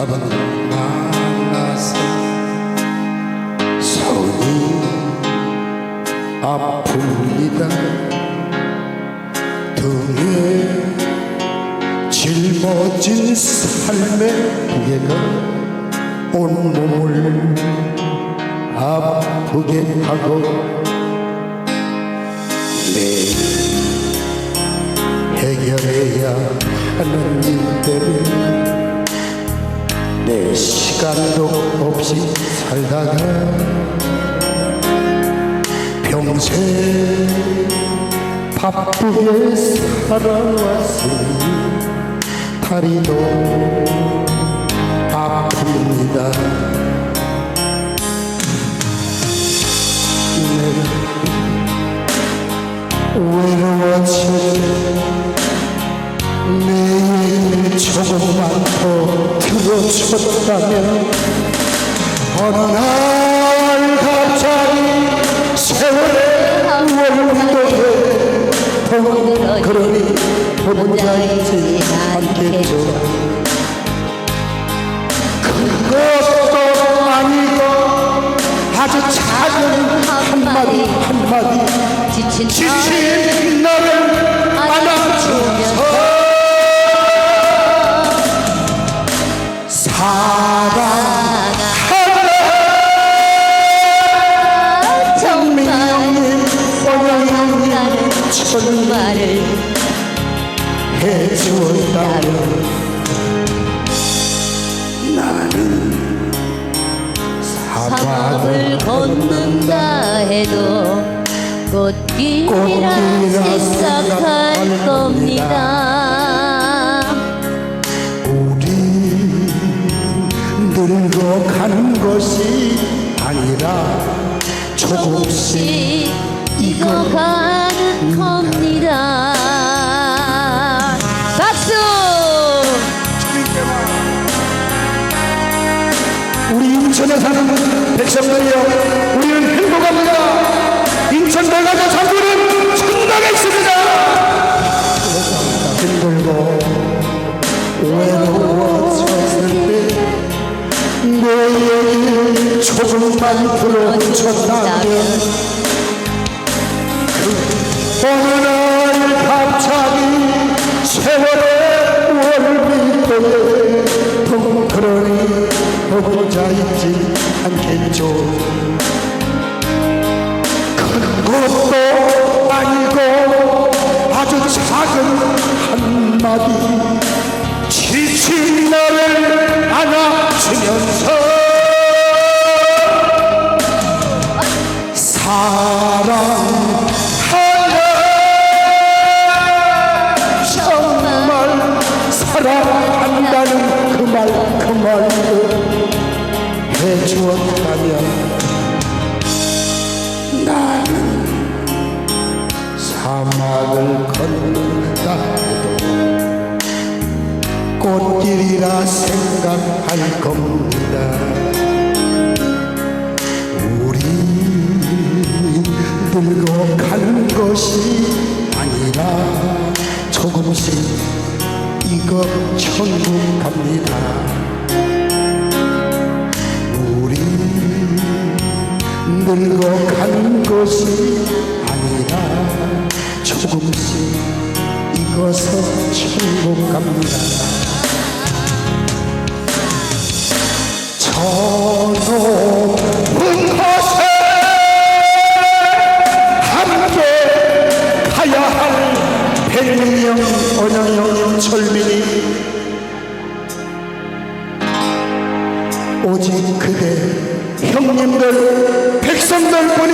아버님 만나서 서운이 아픕니다. 등에 짊어진 삶의 무게가 온몸을 아프게 하고 매일 해결해야 하는 일들을 내 시간도 없이 살다가 평생 바쁘게 살아왔으니 다리도 아픕니다. 외로워질 내 얘기를 조금만 더 들어줬다면 어느 날 갑자기 세월의 더 그러니 혼자 있지 않겠죠. 그것도 아니고 아주 작은 한마디 한마디. 지친 나는 정말을 해주었다면 나는 사막을 걷는다 해도 꽃길이라 생각할 겁니다. 우리 늙어가는 것이 아니라 조금씩 익어가는 겁니다. 박수! 우리 인천에 사는 백성들이여 우리는 행복합니다. 인천 백화점 상구는 천당에 있습니다. 힘들고 외로워졌을 때내 얘기를 조금만 들어줬다면 월미도에 덩그러니 혼자 있지 않겠죠. 큰 것도 아니고 아주 작은 한마디 한다는 그 말 그 말도 해주었다면 나는 사막을 걷는다 해도 꽃길이라 생각할 겁니다. 우리 늙어가는 것이 아니라 조금씩 이거 천국 갑니다. 우리 늙어가는 것이 아니라 조금씩 익어서 천국 갑니다. 저 철민이 오직 그대 형님들 백성들 뿐입니다